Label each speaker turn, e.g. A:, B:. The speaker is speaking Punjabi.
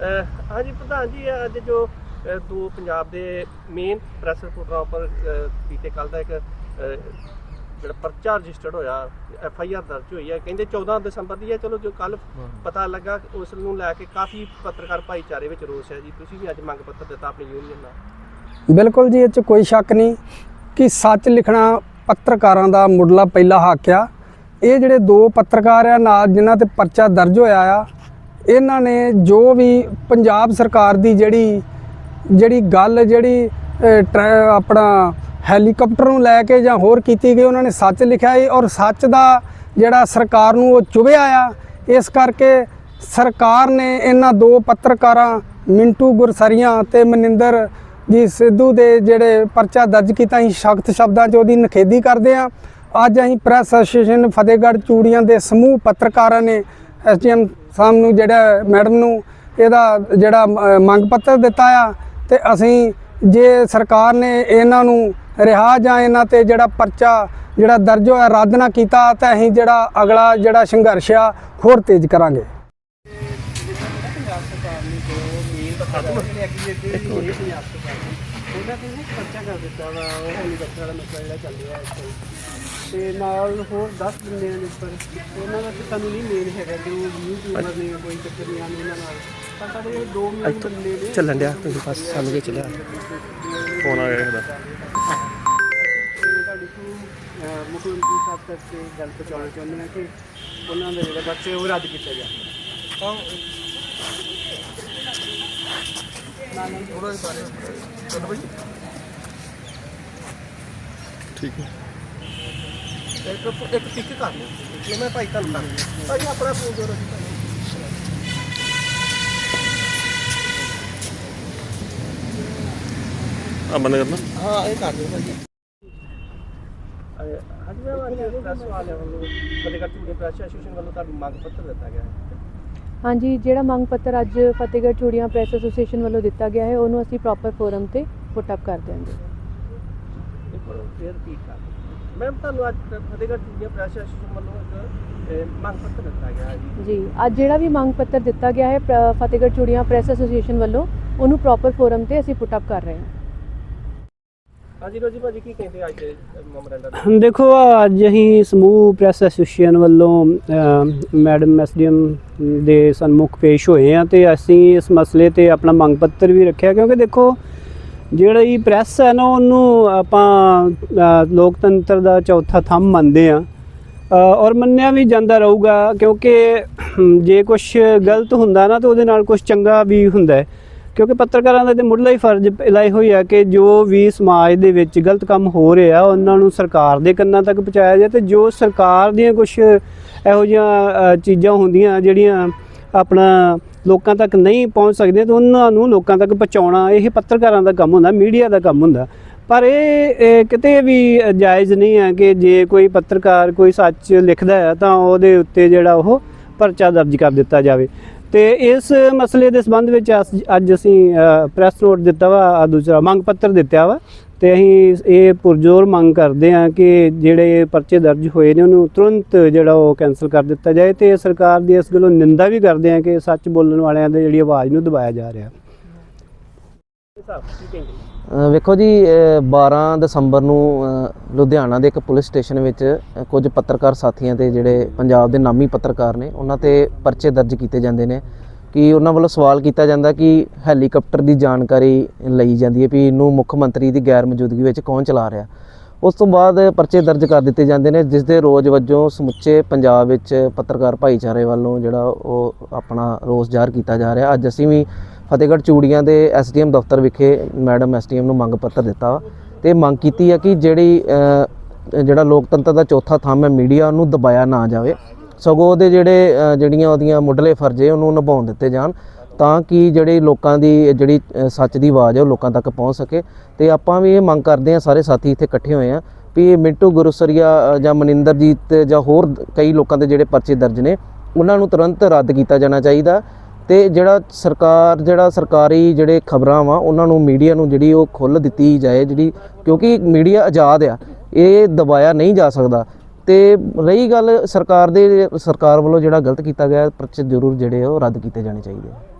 A: ਹਾਂਜੀ ਪ੍ਰਧਾਨ ਜੀ ਅੱਜ ਜੋ ਦੋ ਪੰਜਾਬ ਦੇ ਮੇਨ ਪ੍ਰੈਸ ਰਿਪੋਰਟਰਾਂ ਉੱਪਰ ਬੀਤੇ ਕੱਲ ਦਾ ਇੱਕ ਜਿਹੜਾ ਪਰਚਾ ਰਜਿਸਟਰਡ ਹੋਇਆ ਐਫ ਆਈ ਆਰ ਦਰਜ ਹੋਈ ਹੈ ਕਹਿੰਦੇ 14 ਦਸੰਬਰ ਦੀ ਹੈ ਚਲੋ ਜੋ ਕੱਲ ਪਤਾ ਲੱਗਾ ਉਸ ਨੂੰ ਲੈ ਕੇ ਕਾਫੀ ਪੱਤਰਕਾਰ ਭਾਈਚਾਰੇ ਵਿੱਚ ਰੋਸ ਹੈ ਜੀ ਤੁਸੀਂ ਵੀ ਅੱਜ ਮੰਗ ਪੱਤਰ ਦਿੱਤਾ ਆਪਣੀ ਯੂਨੀਅਨ ਨਾਲ।
B: ਬਿਲਕੁਲ ਜੀ ਇਹ 'ਚ ਕੋਈ ਸ਼ੱਕ ਨਹੀਂ ਕਿ ਸੱਚ ਲਿਖਣਾ ਪੱਤਰਕਾਰਾਂ ਦਾ ਮੁੱਢਲਾ ਪਹਿਲਾ ਹੱਕ ਆ। ਇਹ ਜਿਹੜੇ ਦੋ ਪੱਤਰਕਾਰ ਆ ਨਾਲ ਜਿਨ੍ਹਾਂ ਤੇ ਪਰਚਾ ਦਰਜ ਹੋਇਆ ਆ ਇਹਨਾਂ ਨੇ ਜੋ ਵੀ ਪੰਜਾਬ ਸਰਕਾਰ ਦੀ ਜਿਹੜੀ ਜਿਹੜੀ ਗੱਲ, ਜਿਹੜੀ ਟਰੈ- ਆਪਣਾ ਹੈਲੀਕਾਪਟਰ ਨੂੰ ਲੈ ਕੇ ਜਾਂ ਹੋਰ ਕੀਤੀ ਗਈ, ਉਹਨਾਂ ਨੇ ਸੱਚ ਲਿਖਿਆ ਹੈ ਔਰ ਸੱਚ ਦਾ ਜਿਹੜਾ ਸਰਕਾਰ ਨੂੰ ਉਹ ਚੁਭਿਆ ਆ, ਇਸ ਕਰਕੇ ਸਰਕਾਰ ਨੇ ਇਹਨਾਂ ਦੋ ਪੱਤਰਕਾਰਾਂ, ਮਿੰਟੂ ਗੁਰਸਰੀਆਂ ਤੇ ਮਨਿੰਦਰ ਜੀ ਸਿੱਧੂ ਦੇ ਜਿਹੜੇ ਪਰਚਾ ਦਰਜ ਕੀਤਾ, ਅਸੀਂ ਸਖਤ ਸ਼ਬਦਾਂ 'ਚ ਉਹਦੀ ਨਿਖੇਧੀ ਕਰਦੇ ਆ ਅੱਜ ਅਸੀਂ ਪ੍ਰੈਸ ਐਸੋਸੀਏਸ਼ਨ ਫਤਿਹਗੜ੍ਹ ਚੂੜੀਆਂ ਦੇ ਸਮੂਹ ਪੱਤਰਕਾਰਾਂ ਨੇ ਐਸਡੀਐਮ ਸਾਹਿਬ ਨੂੰ ਜਿਹੜਾ ਮੈਡਮ ਨੂੰ ਇਹਦਾ ਜਿਹੜਾ ਮੰਗ ਪੱਤਰ ਦਿੱਤਾ ਆ ਤੇ ਅਸੀਂ ਜੇ ਸਰਕਾਰ ਨੇ ਇਹਨਾਂ ਨੂੰ ਰਿਹਾ ਜਾਂ ਇਹਨਾਂ ਤੇ ਜਿਹੜਾ ਪਰਚਾ ਜਿਹੜਾ ਦਰਜ ਹੋਇਆ, ਰੱਦ ਨਾ ਕੀਤਾ ਤਾਂ ਅਸੀਂ ਜਿਹੜਾ ਅਗਲਾ ਜਿਹੜਾ ਸੰਘਰਸ਼ ਆ, ਹੋਰ ਤੇਜ਼ ਕਰਾਂਗੇ।
A: ਪੰਜਾਬ ਤੇ ਪਰਚਾ ਕਰ ਦਿੱਤਾ ਵਾ ਉਹ ਹੋਲੀ ਬੱਚਾ ਵਾਲਾ ਮਸਲਾ ਜਿਹੜਾ ਚੱਲ ਰਿਹਾ ਇਸ ਟਾਈਮ ਤੇ ਨਾਲ ਹੋਰ 10 ਬੰਦੇ ਨੇ ਉੱਪਰ। ਉਹਨਾਂ ਦਾ ਤੇ ਸਾਨੂੰ ਨਹੀਂ ਮੇਨ ਹੈਗਾ ਜੋ ਯੂਟਿਊਬਰ ਨੇ ਕੋਈ ਚੱਕਰ ਨਹੀਂ ਆਉਂਦੇ ਇਹਨਾਂ ਨਾਲ। ਪਰ ਸਾਡੇ ਇਹ ਦੋ ਮੇਨ ਬੰਦੇ ਨੇ।
C: ਚੱਲਣ ਡਿਆ ਤੁਸੀਂ ਬਸ ਸਾਨੂੰ ਵਿੱਚ ਲਿਆ ਫੋਨ ਆ ਗਿਆ ਇਹਦਾ।
A: ਤੁਹਾਡੇ ਤੋਂ ਮੁੱਖ ਮੰਤਰੀ ਸਾਹਿਬ ਤੱਕ ਤੇ ਗੱਲ ਪਹੁੰਚਾਉਣਾ ਚਾਹੁੰਦੇ ਹਾਂ ਕਿ ਉਹਨਾਂ ਦੇ ਜਿਹੜੇ ਬੱਚੇ ਉਹ ਰੱਦ ਕੀਤੇ ਜਾਣ
C: ਠੀਕ ਹੈ।
A: ਇੱਕ ਇੱਕ ਪਿਕ ਕਰ ਲਓ। ਜੇ ਮੈਂ ਭਾਈ ਤੁਹਾਨੂੰ ਕਰ ਭਾਈ ਆਪਣਾ ਫੋਨ ਜੋੜੋ ਜੀ। ਭਾਈ
C: ਆ ਬੰਦ ਕਰਨਾ।
A: ਹਾਂ ਇਹ ਕਰ ਦਿਓ ਭਾਈ। ਅੱਜ ਮੈਂ ਵਾਲੀ ਪ੍ਰੈਸ ਵਾਲਿਆਂ ਵੱਲੋਂ ਫਤਿਹਗੜ੍ਹ ਚੂੜੇ ਪ੍ਰੈਸ ਐਸੋਸੀਏਸ਼ਨ ਵੱਲੋਂ ਤੁਹਾਨੂੰ ਮੰਗ ਪੱਤਰ ਦਿੱਤਾ ਗਿਆ ਹੈ।
D: ਹਾਂਜੀ ਜਿਹੜਾ ਮੰਗ ਪੱਤਰ ਅੱਜ ਫਤਿਹਗੜ੍ਹ ਚੂੜੀਆਂ ਪ੍ਰੈਸ ਐਸੋਸੀਏਸ਼ਨ ਵੱਲੋਂ ਦਿੱਤਾ ਗਿਆ ਹੈ ਉਹਨੂੰ ਅਸੀਂ ਪ੍ਰੋਪਰ ਫੋਰਮ ਤੇ ਪੁੱਟ ਅਪ ਕਰ ਦਿਆਂਗੇ।
A: ਇੱਕ ਵਾਰ ਫੇਰ ਰਿਪੀਟ ਕਰ ਮੈਮ ਤੁਹਾਨੂੰ ਅੱਜ ਫਤਿਹਗੜ੍ਹ ਚੂੜੀਆਂ ਪ੍ਰੈਸ ਐਸੋਸੀਏਸ਼ਨ ਵੱਲੋਂ ਇੱਕ ਅਹ, ਮੰਗ ਪੱਤਰ ਦਿੱਤਾ ਗਿਆ ਹੈ ਜੀ।
D: ਜੀ ਅੱਜ ਜਿਹੜਾ ਵੀ ਮੰਗ ਪੱਤਰ ਦਿੱਤਾ ਗਿਆ ਹੈ ਪ੍ਰ- ਫਤਿਹਗੜ੍ਹ ਚੂੜੀਆਂ ਪ੍ਰੈਸ ਐਸੋਸੀਏਸ਼ਨ ਵੱਲੋਂ ਉਹਨੂੰ ਪ੍ਰੋਪਰ ਫੋਰਮ ਤੇ ਅਸੀਂ ਪੁੱਟ ਅਪ ਕਰ ਰਹੇ ਹਾਂ।
A: ਹਾਂਜੀ ਰੋਜੀ ਭਾਜੀ ਕੀ ਕਹਿੰਦੇ ਅੱਜ ਦੇ ਮੈਮੋਰੈਂਡਮ
E: ਦੇਖੋ ਅੱਜ ਅਸੀਂ ਸਮੂਹ ਪ੍ਰੈਸ ਐਸੋਸੀਏਸ਼ਨ ਵੱਲੋਂ ਮੈਡਮ ਐਸਡੀਐਮ ਦੇ ਸਨਮੁਖ ਪੇਸ਼ ਹੋਏ ਆ ਤੇ ਅਸੀਂ ਇਸ ਮਸਲੇ ਤੇ ਆਪਣਾ ਮੰਗ ਪੱਤਰ ਵੀ ਰੱਖਿਆ ਕਿਉਂਕਿ ਦੇਖੋ ਜਿਹੜੀ ਪ੍ਰੈਸ ਹੈ ਨਾ, ਉਹਨੂੰ ਆਪਾਂ ਲੋਕਤੰਤਰ ਦਾ ਚੌਥਾ ਥੰਮ ਮੰਨਦੇ ਆ ਔਰ ਮੰਨਿਆ ਵੀ ਜਾਂਦਾ ਰਹੂਗਾ, ਕਿਉਂਕਿ ਜੇ ਕੁਝ ਗਲਤ ਹੁੰਦਾ ਨਾ, ਤਾਂ ਉਹਦੇ ਨਾਲ ਕੁਝ ਚੰਗਾ ਵੀ ਹੁੰਦਾ ਹੈ। ਕਿਉਂਕਿ ਪੱਤਰਕਾਰਾਂ ਦਾ ਤੇ ਮੁੱਢਲਾ ਹੀ ਫਰਜ਼ ਲਾਈ ਹੋਈ ਆ ਕਿ ਜੋ ਵੀ ਸਮਾਜ ਦੇ ਵਿੱਚ ਗਲਤ ਕੰਮ ਹੋ ਰਿਹਾ, ਉਹਨਾਂ ਨੂੰ ਸਰਕਾਰ ਦੇ ਕੰਨਾਂ ਤੱਕ ਪਹੁੰਚਾਇਆ ਜਾਏ ਤੇ ਜੋ ਸਰਕਾਰ ਦੀਆਂ ਕੁਝ ਇਹੋ ਜਿਹੀਆਂ ਚੀਜ਼ਾਂ ਹੁੰਦੀਆਂ, ਜਿਹੜੀਆਂ ਆਪਣਾ ਲੋਕਾਂ ਤੱਕ ਨਹੀਂ ਪਹੁੰਚ ਸਕਦੇ ਤੇ ਉਹਨਾਂ ਨੂੰ ਲੋਕਾਂ ਤੱਕ ਪਹੁੰਚਾਉਣਾ ਇਹ ਪੱਤਰਕਾਰਾਂ ਦਾ ਕੰਮ ਹੁੰਦਾ, ਮੀਡੀਆ ਦਾ ਕੰਮ ਹੁੰਦਾ। ਪਰ ਇਹ ਕਿਤੇ ਵੀ ਜਾਇਜ਼ ਨਹੀਂ ਹੈ ਕਿ ਜੇ ਕੋਈ ਪੱਤਰਕਾਰ ਕੋਈ ਸੱਚ ਲਿਖਦਾ ਹੈ ਤਾਂ ਉਹਦੇ ਉੱਤੇ ਜਿਹੜਾ ਉਹ ਪਰਚਾ ਦਰਜ ਕਰ ਦਿੱਤਾ ਜਾਵੇ। ਤੇ ਇਸ ਮਸਲੇ ਦੇ ਸੰਬੰਧ ਵਿੱਚ ਅਸ- ਅੱਜ ਅਸੀਂ ਪ੍ਰੈਸ ਨੋਟ ਦਿੱਤਾ ਵਾ ਦੂਸਰਾ ਮੰਗ ਪੱਤਰ ਦਿੱਤਾ ਵਾ ਤੇ ਅਸੀਂ ਇਹ ਪੁਰਜ਼ੋਰ ਮੰਗ ਕਰਦੇ ਹਾਂ ਕਿ ਜਿਹੜੇ ਪਰਚੇ ਦਰਜ ਹੋਏ ਨੇ ਉਹਨੂੰ ਤੁਰੰਤ ਜਿਹੜਾ ਉਹ ਕੈਨਸਲ ਕਰ ਦਿੱਤਾ ਜਾਏ ਤੇ ਸਰਕਾਰ ਦੀ ਇਸ ਗੱਲੋਂ ਨਿੰਦਾ ਵੀ ਕਰਦੇ ਹਾਂ ਕਿ ਸੱਚ ਬੋਲਣ ਵਾਲਿਆਂ ਦੀ ਜਿਹੜੀ ਆਵਾਜ਼ ਨੂੰ ਦਬਾਇਆ ਜਾ ਰਿਹਾ।
F: ਵੇਖੋ ਜੀ ਅ, 12 ਦਸੰਬਰ ਨੂੰ ਲੁਧਿਆਣਾ ਦੇ ਇੱਕ ਪੁਲਿਸ ਸਟੇਸ਼ਨ ਵਿੱਚ ਕੁਝ ਪੱਤਰਕਾਰ ਸਾਥੀਆਂ ਤੇ ਜਿਹੜੇ ਪੰਜਾਬ ਦੇ ਨਾਮੀ ਪੱਤਰਕਾਰ ਨੇ ਉਹਨਾਂ ਤੇ ਪਰਚੇ ਦਰਜ ਕੀਤੇ ਜਾਂਦੇ ਨੇ। ਕਿ ਉਹਨਾਂ ਵੱਲੋਂ ਸਵਾਲ ਕੀਤਾ ਜਾਂਦਾ ਕਿ ਹੈਲੀਕਾਪਟਰ ਦੀ ਜਾਣਕਾਰੀ ਲਈ ਜਾਂਦੀ ਹੈ ਵੀ ਇਹਨੂੰ ਮੁੱਖ ਮੰਤਰੀ ਦੀ ਗੈਰ ਮੌਜੂਦਗੀ ਵਿੱਚ ਕੌਣ ਚਲਾ ਰਿਹਾ। ਉਸ ਤੋਂ ਬਾਅਦ ਪਰਚੇ ਦਰਜ ਕਰ ਦਿੱਤੇ ਜਾਂਦੇ ਨੇ, ਜਿਸ ਦੇ ਰੋਜ਼ ਵਜੋਂ ਸਮੁੱਚੇ ਪੰਜਾਬ ਵਿੱਚ ਪੱਤਰਕਾਰ ਭਾਈਚਾਰੇ ਵੱਲੋਂ ਜਿਹੜਾ ਉਹ ਆਪਣਾ ਰੋਸ ਜ਼ਾਹਰ ਕੀਤਾ ਜਾ ਰਿਹਾ। ਅੱਜ ਅਸੀਂ ਵੀ ਫਤਿਹਗੜ੍ਹ ਚੂੜੀਆਂ ਦੇ ਐਸਡੀਐਮ ਦਫ਼ਤਰ ਵਿਖੇ ਮੈਡਮ ਐਸਡੀਐਮ ਨੂੰ ਮੰਗ ਪੱਤਰ ਦਿੱਤਾ ਵਾ ਤੇ ਮੰਗ ਕੀਤੀ ਹੈ ਕਿ ਜਿਹੜੀ ਜਿਹੜਾ ਲੋਕਤੰਤਰ ਦਾ ਚੌਥਾ ਥੰਮ ਹੈ, ਮੀਡੀਆ ਉਹਨੂੰ ਦਬਾਇਆ ਨਾ ਜਾਵੇ। ਸਗੋਂ ਉਹਦੇ ਜਿਹੜੇ ਜਿਹੜੀਆਂ ਉਹਦੀਆਂ ਮੁੱਢਲੇ ਫਰਜ਼ੇ ਉਹਨੂੰ ਨਿਭਾਉਣ ਦਿੱਤੇ ਜਾਣ ਤਾਂ ਕਿ ਜਿਹੜੇ ਲੋਕਾਂ ਦੀ ਜਿਹੜੀ ਸੱਚ ਦੀ ਆਵਾਜ਼ ਹੈ, ਉਹ ਲੋਕਾਂ ਤੱਕ ਪਹੁੰਚ ਸਕੇ। ਤੇ ਆਪਾਂ ਵੀ ਇਹ ਮੰਗ ਕਰਦੇ ਹਾਂ, ਸਾਰੇ ਸਾਥੀ ਇੱਥੇ ਇਕੱਠੇ ਹੋਏ ਆ ਵੀ ਮਿੰਟੂ ਗੁਰਸਰੀਆ ਜਾਂ ਮਨਿੰਦਰਜੀਤ ਜਾਂ ਹੋਰ ਕਈ ਲੋਕਾਂ ਦੇ ਜਿਹੜੇ ਪਰਚੇ ਦਰਜ ਨੇ, ਉਹਨਾਂ ਨੂੰ ਤੁਰੰਤ ਰੱਦ ਕੀਤਾ ਜਾਣਾ ਚਾਹੀਦਾ। ਤੇ ਜਿਹੜਾ ਸਰਕਾਰ, ਜਿਹੜਾ ਸਰਕਾਰੀ ਜਿਹੜੇ ਖਬਰਾਂ ਵਾ, ਉਹਨਾਂ ਨੂੰ ਮੀਡੀਆ ਨੂੰ ਜਿਹੜੀ ਉਹ ਖੁੱਲ੍ਹ ਦਿੱਤੀ ਜਾਏ, ਜਿਹੜੀ ਕਿਉਂਕਿ ਮੀਡੀਆ ਆਜ਼ਾਦ ਆ, ਇਹ ਦਬਾਇਆ ਨਹੀਂ ਜਾ ਸਕਦਾ। ਤੇ ਰਹੀ ਗੱਲ ਸਰਕਾਰ ਦੇ, ਸਰਕਾਰ ਵੱਲੋਂ ਜਿਹੜਾ ਗਲਤ ਕੀਤਾ ਗਿਆ ਪਰਚੇ ਜ਼ਰੂਰ ਜਿਹੜੇ ਆ ਉਹ ਰੱਦ ਕੀਤੇ ਜਾਣੇ ਚਾਹੀਦੇ ਆ।